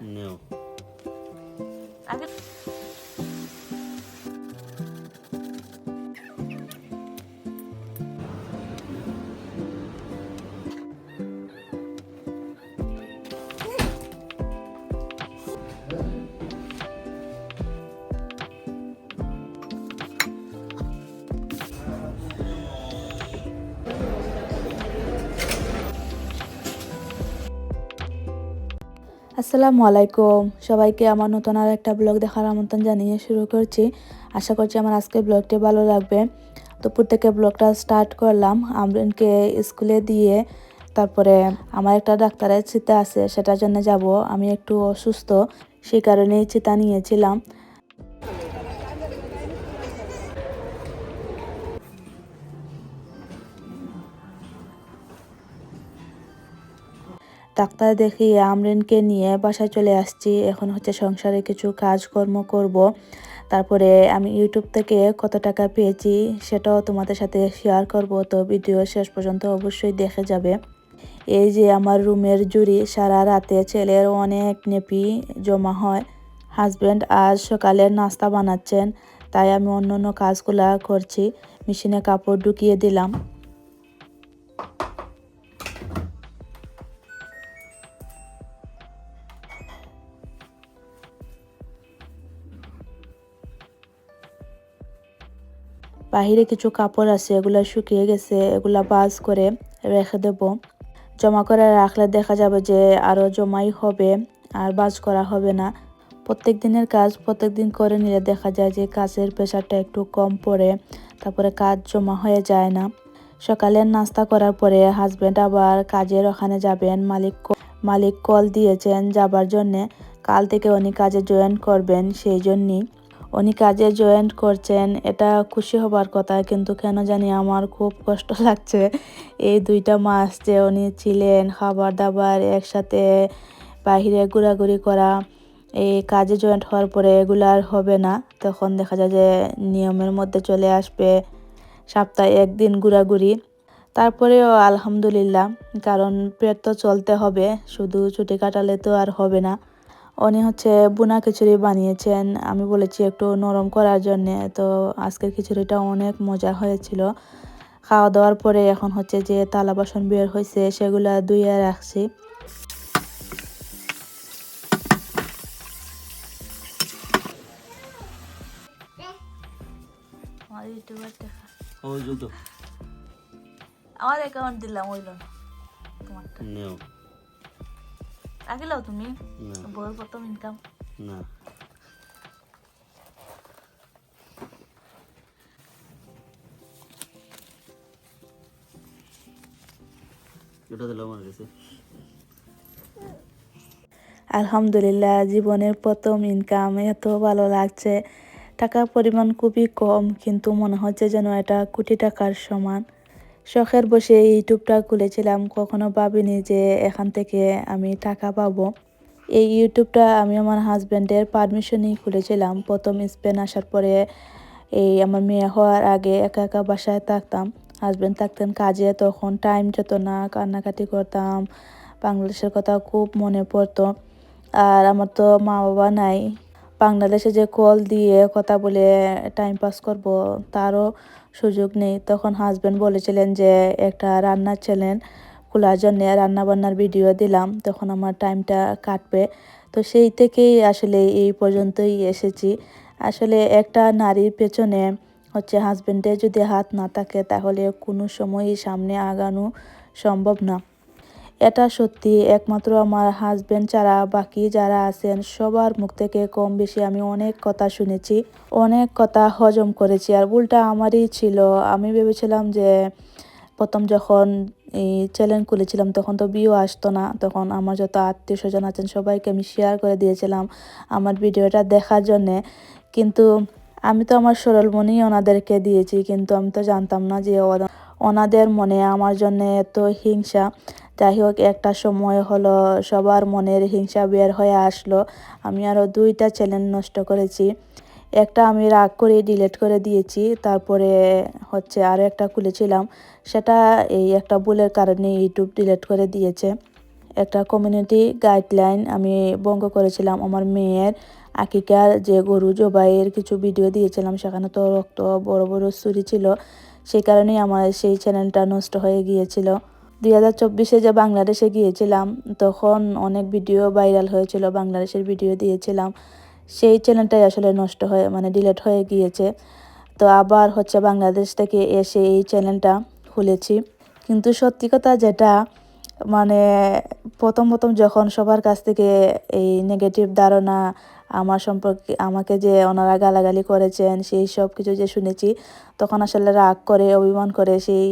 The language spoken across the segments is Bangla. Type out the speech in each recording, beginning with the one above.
No. আসসালামু আলাইকুম। সবাইকে আমার নতুন আর একটা ব্লগ দেখার আমন্ত্রণ জানিয়ে শুরু করছি। আশা করছি আমার আজকের ব্লগটি ভালো লাগবে। তো প্রত্যেকে ব্লগটা স্টার্ট করলাম। আমরিনকে স্কুলে দিয়ে তারপরে আমার একটা ডাক্তারের চিতা আছে, সেটার জন্য যাব। আমি একটু অসুস্থ, সেই কারণেই চিতা নিয়েছিলাম। ডাক্তার দেখিয়ে আমরিনকে নিয়ে বাসায় চলে আসছি। এখন হচ্ছে সংসারে কিছু কাজকর্ম করব। তারপরে আমি ইউটিউব থেকে কত টাকা পেয়েছি সেটাও তোমাদের সাথে শেয়ার করব। তো ভিডিও শেষ পর্যন্ত অবশ্যই দেখে যাবে। এই যে আমার রুমের জুড়ি, সারা রাতে ছেলের অনেক নেপি জমা হয়। হাজব্যান্ড আজ সকালে নাস্তা বানাচ্ছেন, তাই আমি অন্য অন্য কাজগুলা করছি। মেশিনে কাপড় ঢুকিয়ে দিলাম। বাহিরে কিছু কাপড় আছে, এগুলা শুকিয়ে গেছে, এগুলা বাজ করে রেখে দেব। জমা করে রাখলে দেখা যাবে যে আরও জমাই হবে, আর বাজ করা হবে না। প্রত্যেক দিনের কাজ প্রত্যেক দিন করে নিলে দেখা যায় যে কাজের প্রেশারটা একটু কম পড়ে, তারপরে কাজ জমা হয়ে যায় না। সকালের নাস্তা করার পরে হাজব্যান্ড আবার কাজের ওখানে যাবেন, মালিক মালিক কল দিয়েছেন যাবার জন্যে। কাল থেকে উনি কাজে জয়েন করবেন, সেই জন্যই। উনি কাজে জয়েন করছেন, এটা খুশি হবার কথা, কিন্তু কেন জানি আমার খুব কষ্ট লাগছে। এই দুইটা মাস যে উনি ছিলেন খাবার দাবার একসাথে বাহিরে ঘোরাঘুরি করা, এই কাজে জয়েন্ট হওয়ার পরে এগুলো আর হবে না। তখন দেখা যায় যে নিয়মের মধ্যে চলে আসবে, সপ্তাহে একদিন ঘোরাঘুরি। তারপরেও আলহামদুলিল্লাহ, কারণ পেট তো চলতে হবে, শুধু ছুটি কাটালে তো আর হবে না। উনি হচ্ছে বুনা খিচুড়ি বানিয়েছেন। আমি বলেছি একটু নরম করার জন্যে। তো আজকের খিচুড়িটা অনেক মজা হয়েছিল। খাওয়া দাওয়ার পরে এখন হচ্ছে যে তালা বাসন বের হয়েছে সেগুলা ধুয়ে রাখছি। আমার অ্যাকাউন্ট দিলাম ওইল তোমারটা. আগে লাও তুমি। বউয়ের প্রথম ইনকাম না। এটা দিল আমার কাছে আলহামদুলিল্লাহ জীবনের প্রথম ইনকাম এত ভালো লাগছে। টাকার পরিমাণ খুবই কম কিন্তু মনে হচ্ছে যেন এটা কোটি টাকার সমান। শখের বসে ইউটিউবটা খুলেছিলাম, কখনো ভাবিনি যে এখান থেকে আমি টাকা পাবো। এই ইউটিউবটা আমি আমার হাজব্যান্ডের পারমিশনেই খুলেছিলাম। প্রথম স্পেন আসার পরে এই আমার মেয়ে হওয়ার আগে একা একা বাসায় থাকতাম। হাজব্যান্ড থাকতেন কাজে, তখন টাইম যেত না, কান্নাকাটি করতাম, বাংলাদেশের কথা খুব মনে পড়তো। আর আমার তো মা বাবা নাই। বাংলাদেশে যে কল দিয়ে কথা বলে টাইম পাস করব, তারও সুযোগ নেই। তখন হাজব্যান্ড বলেছিলেন যে, একটা রান্নার চ্যানেল খোলার জন্যে রান্নাবান্নার ভিডিও দিলাম, তখন আমার টাইমটা কাটবে। তো সেই থেকেই আসলে এই পর্যন্তই এসেছি। আসলে একটা নারীর পেছনে হচ্ছে হাজব্যান্ডের যদি হাত না থাকে, তাহলে কোনো সময়ই সামনে আগানো সম্ভব না। এটা সত্যি একমাত্র আমার হাজব্যান্ড ছাড়া বাকি যারা আছেন, সবার মুখ থেকে কম বেশি আমি অনেক কথা শুনেছি, অনেক কথা হজম করেছি। আর ভুলটা আমারই ছিল। আমি ভেবেছিলাম যে প্রথম যখন এই চ্যানেল খুলেছিলাম, তখন তো বিয়েও আসতো না। তখন আমার যত আত্মীয় স্বজন আছেন, সবাইকে আমি শেয়ার করে দিয়েছিলাম আমার ভিডিওটা দেখার জন্যে। কিন্তু আমি তো আমার সরল মনেই ওনাদেরকে দিয়েছি, কিন্তু আমি তো জানতাম না যে ওনাদের মনে আমার জন্য এত হিংসা। যাই হোক একটা সময় হলো সবার মনের হিংসা বের হয়ে আসলো। আমি আরও দুইটা চ্যানেল নষ্ট করেছি। একটা আমি রাগ করে ডিলিট করে দিয়েছি, তারপরে হচ্ছে আরও একটা খুলেছিলাম। সেটা এই একটা ভুলের কারণে ইউটিউব ডিলিট করে দিয়েছে। একটা কমিউনিটি গাইডলাইন আমি বঙ্গ করেছিলাম আমার মেয়ের আকিকার যে গরু জবাইয়ের কিছু ভিডিও দিয়েছিলাম, সেখানে তো রক্ত বড় বড় ছুরি ছিল। সেই কারণেই আমার সেই চ্যানেলটা নষ্ট হয়ে গিয়েছিল। দুই হাজার চব্বিশে যে বাংলাদেশে গিয়েছিলাম, তখন অনেক ভিডিও ভাইরাল হয়েছিল, বাংলাদেশের ভিডিও দিয়েছিলাম। সেই চ্যানেলটাই আসলে নষ্ট হয়ে মানে ডিলেট হয়ে গিয়েছে। তো আবার হচ্ছে বাংলাদেশ থেকে এসে এই চ্যানেলটা খুলেছি। কিন্তু সত্যি কথা যেটা মানে প্রথম প্রথম যখন সবার কাছ থেকে এই নেগেটিভ ধারণা আমার সম্পর্কে, আমাকে যে ওনারা গালাগালি করেছেন, সেই সব কিছু যে শুনেছি, তখন আসলে রাগ করে, অভিমান করে সেই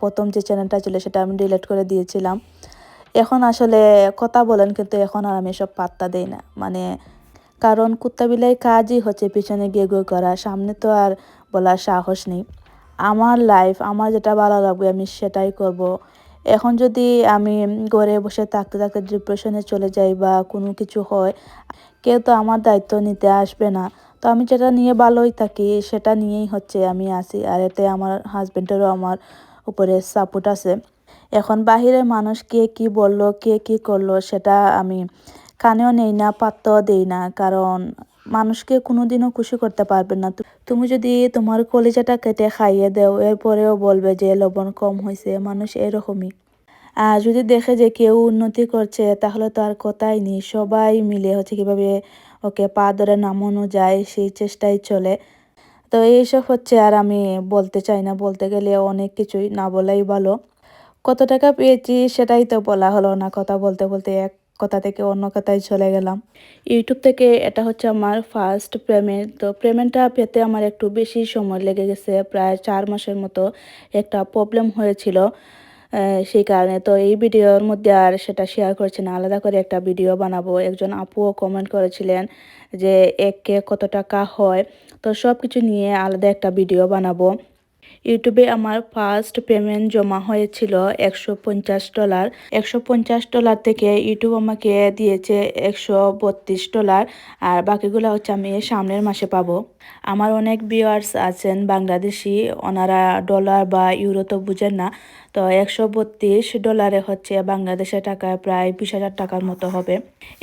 প্রথম যে চ্যানেলটা ছিল সেটা আমি ডিলেট করে দিয়েছিলাম। এখন আসলে কথা বলেন, কিন্তু এখন আর আমি সব পাত্তা দেই না। মানে কারণ কুত্তা বিলাই কাজই হচ্ছে পিছনে গিয়ে গিয়ে করা, সামনে তো আর বলার সাহস নেই। আমার লাইফ আমার যেটা ভালো লাগবে আমি সেটাই করব। এখন যদি আমি ঘরে বসে থাকতে থাকতে ডিপ্রেশনে চলে যাই বা কোনো কিছু হয় কেউ তো আমার দায়িত্ব নিতে আসবে না। তো আমি যেটা নিয়ে ভালোই থাকি, সেটা নিয়েই হচ্ছে আমি আসি আর এতে আমার হাজব্যান্ডেরও আমার উপরে সাপোর্ট আছে। এখন বাহিরের মানুষ কে কি বলল, কে কি করল, সেটা আমি কানেও নেই না, পাত্তাও দেই না। কারণ মানুষকে কোনোদিনও খুশি করতে পারবে না। তুমি যদি তোমার কলিজাটা কেটে খাইয়ে দেও, এরপরেও বলবে যে লবণ কম হয়েছে মানুষ এরকমই। যদি দেখে যে কেউ উন্নতি করছে, তাহলে তো আর কথাই নেই। সবাই মিলে হচ্ছে কীভাবে ওকে পা ধরে নামানো যায়, সেই চেষ্টাই চলে। তো এইসব হচ্ছে আর আমি বলতে চাই না। বলতে গেলে অনেক কিছুই না বলাই ভালো। কত টাকা পেয়েছি সেটাই তো বলা হলো না। কথা বলতে বলতে এক কথা থেকে অন্য কথায় চলে গেলাম। ইউটিউব থেকে এটা হচ্ছে আমার ফার্স্ট পেমেন্ট তো পেমেন্টটা পেতে আমার একটু বেশি সময় লেগে গেছে। প্রায় চার মাসের মতো একটা প্রবলেম হয়েছিল। সেই কারণে তো এই ভিডিওর মধ্যে আর সেটা শেয়ার করছি না। আলাদা করে একটা ভিডিও বানাবো। একজন আপুও কমেন্ট করেছিলেন যে এককে কত টাকা হয়? তো সব কিছু নিয়ে আলাদা একটা ভিডিও বানাবো। ইউটিউবে আমার ফার্স্ট পেমেন্ট জমা হয়েছিল একশো পঞ্চাশ ডলার একশো পঞ্চাশ ডলার থেকে ইউটিউব আমাকে দিয়েছে একশো বত্রিশ ডলার আর বাকিগুলো হচ্ছে আমি সামনের মাসে পাবো। আমার অনেক ভিউয়ার্স আছেন বাংলাদেশি। ওনারা ডলার বা ইউরো তো বুঝেন না। তো একশো বত্রিশ ডলারে হচ্ছে বাংলাদেশের টাকায় প্রায় বিশ হাজার টাকার মতো হবে।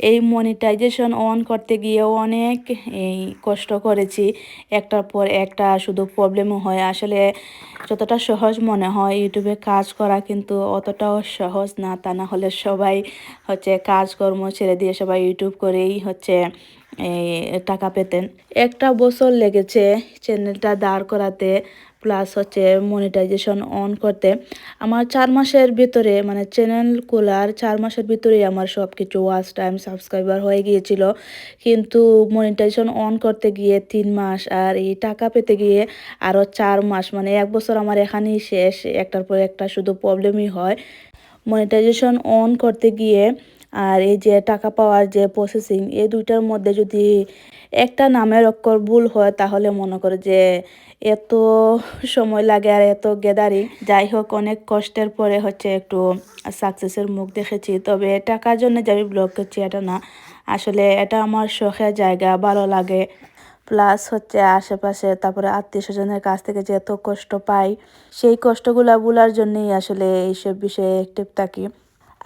এই মনিটাইজেশন অন করতে গিয়ে অনেক এই কষ্ট করেছি। একটার পর একটা শুধু প্রবলেমও হয়। আসলে যতটা সহজ মনে হয় ইউটিউবে কাজ করা কিন্তু অতটাও সহজ না। তা না হলে সবাই হচ্ছে কাজকর্ম ছেড়ে দিয়ে সবাই ইউটিউব করেই হচ্ছে এই টাকা পেতেন। একটা বছর লেগেছে চ্যানেলটা দাঁড় করাতে। প্লাস হচ্ছে মনিটাইজেশন অন করতে। আমার চার মাসের ভিতরে মানে চ্যানেল খোলার চার মাসের ভিতরেই আমার সব কিছু ওয়াচ টাইম সাবস্ক্রাইবার হয়ে গিয়েছিল। কিন্তু মনিটাইজেশন অন করতে গিয়ে তিন মাস আর এই টাকা পেতে গিয়ে আরও চার মাস মানে এক বছর আমার এখানেই শেষ, একটার পর একটা শুধু প্রবলেমই হয়। মনিটাইজেশন অন করতে গিয়ে আর এই যে টাকা পাওয়ার যে প্রসেসিং এই দুইটার মধ্যে যদি একটা নামের অক্ষর ভুল হয়, তাহলে মনে করে যে এত সময় লাগে আর এত গেদারি। যাই হোক, অনেক কষ্টের পরে হচ্ছে একটু সাকসেসের মুখ দেখেছি। তবে টাকার জন্য যে আমি ব্লগ করছি এটা না। আসলে এটা আমার শখের জায়গা, ভালো লাগে। প্লাস হচ্ছে আশেপাশে তারপরে আত্মীয় স্বজনের কাছ থেকে যে এত কষ্ট পাই, সেই কষ্টগুলা ভুলার জন্যই আসলে এইসব বিষয়ে অ্যাক্টিভ থাকি।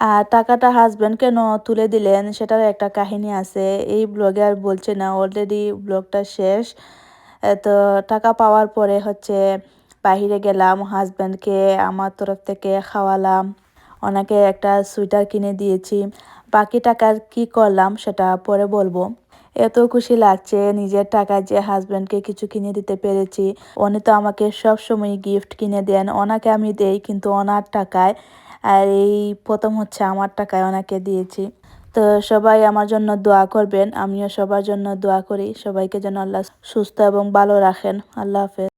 আর টাকাটা হাজব্যান্ড কেন তুলে দিলেন সেটার একটা কাহিনী আছে। এই ব্লগে আর বলছে না অলরেডি ব্লগটা শেষ। তো টাকা পাওয়ার পরে হচ্ছে বাহিরে গেলাম হাজব্যান্ডকে আমার তরফ থেকে খাওয়ালাম, ওনাকে একটা সুইটার কিনে দিয়েছি। বাকি টাকার কি করলাম সেটা পরে বলব। এত খুশি লাগছে, নিজের টাকা যে হাজব্যান্ডকে কিছু কিনে দিতে পেরেছি। উনি তো আমাকে সব সময় গিফট কিনে দেন, ওনাকে আমি দেই, কিন্তু ওনার টাকায়, আর এই প্রথম হচ্ছে আমার টাকায় ওনাকে দিয়েছি। তো সবাই আমার জন্য দোয়া করবেন। আমিও সবার জন্য দোয়া করি। সবাইকে যেন আল্লাহ সুস্থ এবং ভালো রাখেন। আল্লাহ হাফেজ।